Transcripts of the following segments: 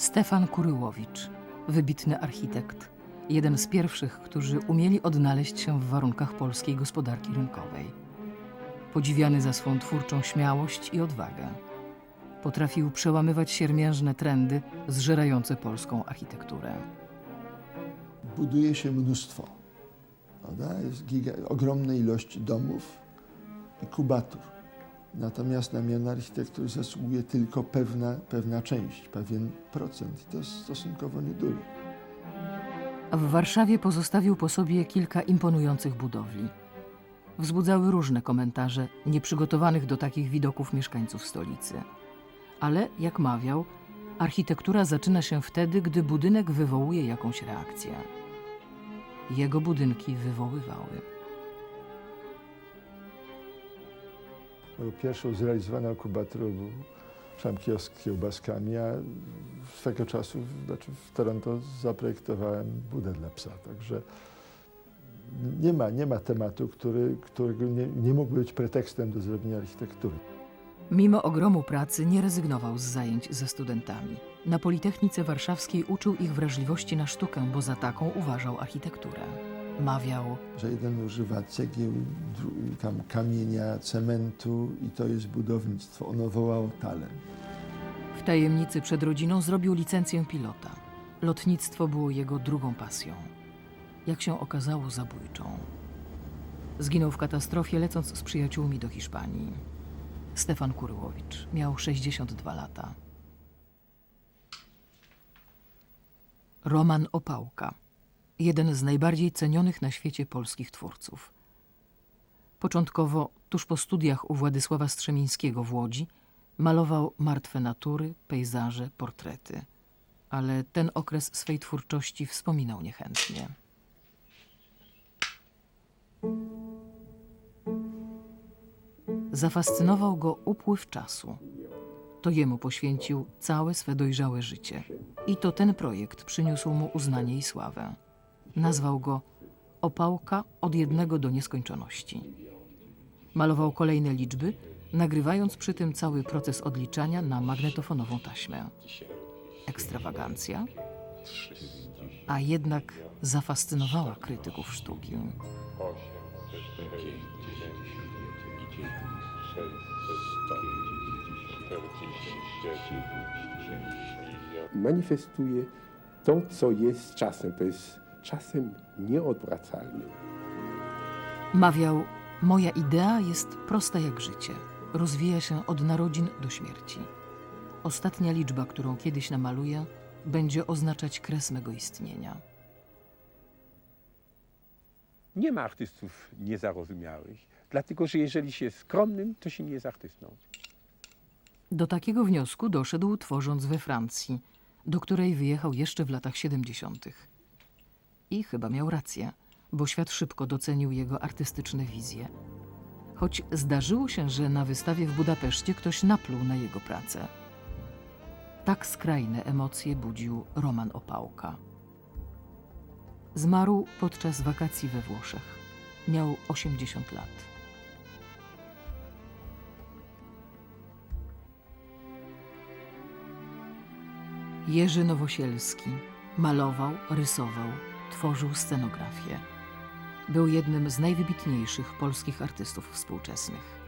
Stefan Kuryłowicz, wybitny architekt, jeden z pierwszych, którzy umieli odnaleźć się w warunkach polskiej gospodarki rynkowej. Podziwiany za swą twórczą śmiałość i odwagę. Potrafił przełamywać siermiężne trendy zżerające polską architekturę. buduje się mnóstwo. Prawda? Jest giga, ogromne ilości domów i kubatur. Natomiast na miano architektury zasługuje tylko pewna, pewna część, pewien procent. I to jest stosunkowo nieduży. W Warszawie pozostawił po sobie kilka imponujących budowli. Wzbudzały różne komentarze nieprzygotowanych do takich widoków mieszkańców stolicy. Ale, jak mawiał, architektura zaczyna się wtedy, gdy budynek wywołuje jakąś reakcję. Jego budynki wywoływały. Moją pierwszą zrealizowaną kubaturą był sam kiosk z kiełbaskami, a swego czasu, znaczy w Toronto zaprojektowałem budę dla psa. Także nie ma, nie ma tematu, który, którego nie, nie być pretekstem do zrobienia architektury. Mimo ogromu pracy nie rezygnował z zajęć ze studentami. Na Politechnice Warszawskiej uczył ich wrażliwości na sztukę, bo za taką uważał architekturę. Mawiał, że jeden używa cegieł, kamienia, cementu i to jest budownictwo. Ono wołało talent. W tajemnicy przed rodziną zrobił licencję pilota. Lotnictwo było jego drugą pasją. Jak się okazało, zabójczą. Zginął w katastrofie, lecąc z przyjaciółmi do Hiszpanii. Stefan Kuryłowicz miał 62 lata. Roman Opałka, jeden z najbardziej cenionych na świecie polskich twórców. Początkowo, tuż po studiach u Władysława Strzemińskiego w Łodzi, malował martwe natury, pejzaże, portrety. Ale ten okres swej twórczości wspominał niechętnie. Zafascynował go upływ czasu. To jemu poświęcił całe swe dojrzałe życie. I to ten projekt przyniósł mu uznanie i sławę. Nazwał go Opałka od jednego do nieskończoności. Malował kolejne liczby, nagrywając przy tym cały proces odliczania na magnetofonową taśmę. Ekstrawagancja, a jednak zafascynowała krytyków sztuki. manifestuje to, co jest czasem. To jest czasem nieodwracalnym. Mawiał: Moja idea jest prosta jak życie. Rozwija się od narodzin do śmierci. Ostatnia liczba, którą kiedyś namaluję, będzie oznaczać kres mego istnienia. Nie ma artystów niezarozumiałych, dlatego że jeżeli się jest skromnym, to się nie jest artystą. Do takiego wniosku doszedł tworząc we Francji, do której wyjechał jeszcze w latach 70. I chyba miał rację, bo świat szybko docenił jego artystyczne wizje. Choć zdarzyło się, że na wystawie w Budapeszcie ktoś napluł na jego pracę. Tak skrajne emocje budził Roman Opałka. Zmarł podczas wakacji we Włoszech. Miał 80 lat. Jerzy Nowosielski malował, rysował, tworzył scenografię. Był jednym z najwybitniejszych polskich artystów współczesnych.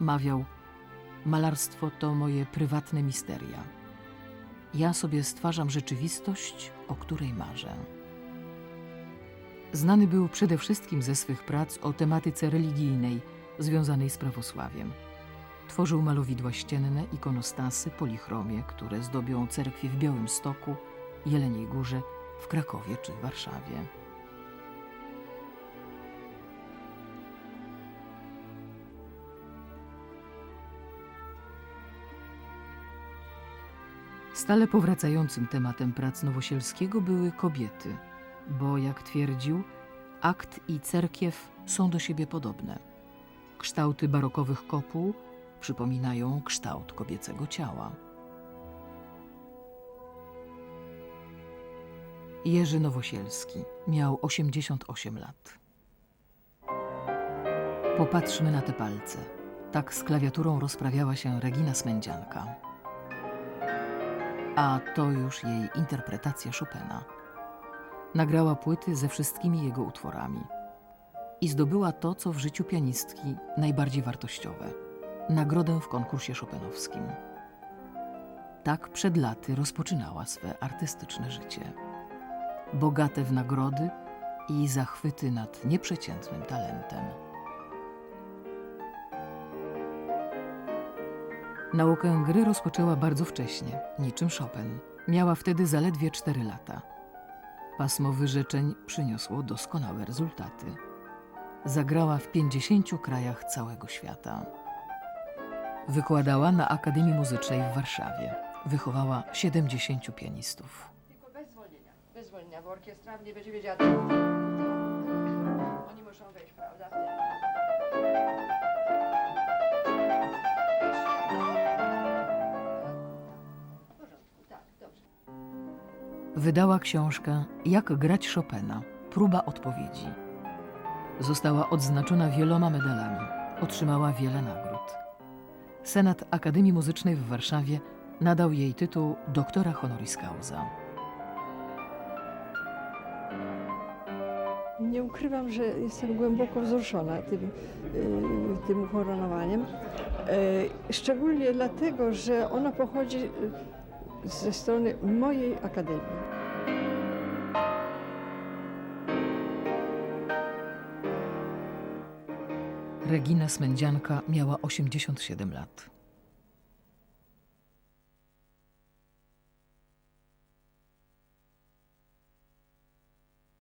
Mawiał: Malarstwo to moje prywatne misteria. Ja sobie stwarzam rzeczywistość, o której marzę. Znany był przede wszystkim ze swych prac o tematyce religijnej związanej z prawosławiem. Tworzył malowidła ścienne, ikonostasy, polichromie, które zdobią cerkwie w Białymstoku, Jeleniej Górze, w Krakowie czy Warszawie. Stale powracającym tematem prac Nowosielskiego były kobiety, bo jak twierdził, akt i cerkiew są do siebie podobne. Kształty barokowych kopuł przypominają kształt kobiecego ciała. Jerzy Nowosielski miał 88 lat. Popatrzmy na te palce. Tak z klawiaturą rozprawiała się Regina Smędzianka. a to już jej interpretacja Chopina. Nagrała płyty ze wszystkimi jego utworami i zdobyła to, co w życiu pianistki najbardziej wartościowe nagrodę w konkursie chopinowskim. Tak przed laty rozpoczynała swe artystyczne życie. Bogate w nagrody i zachwyty nad nieprzeciętnym talentem. Naukę gry rozpoczęła bardzo wcześnie, niczym Chopin. Miała wtedy zaledwie 4 lata. Pasmo wyrzeczeń przyniosło doskonałe rezultaty. Zagrała w 50 krajach całego świata. Wykładała na Akademii Muzycznej w Warszawie. Wychowała 70 pianistów. Zwolnienia. Bo orkiestra nie będzie wiedziała. Oni muszą wejść, prawda? W. Wydała książkę Jak grać Chopina. Próba odpowiedzi. Została odznaczona wieloma medalami. Otrzymała wiele nagród. Senat Akademii Muzycznej w Warszawie nadał jej tytuł doktora honoris causa. Nie ukrywam, że jestem głęboko wzruszona tym, y, tym uhonorowaniem. Y, Szczególnie dlatego, że ono pochodzi y, ze strony mojej akademii. Regina Smędzianka miała 87 lat.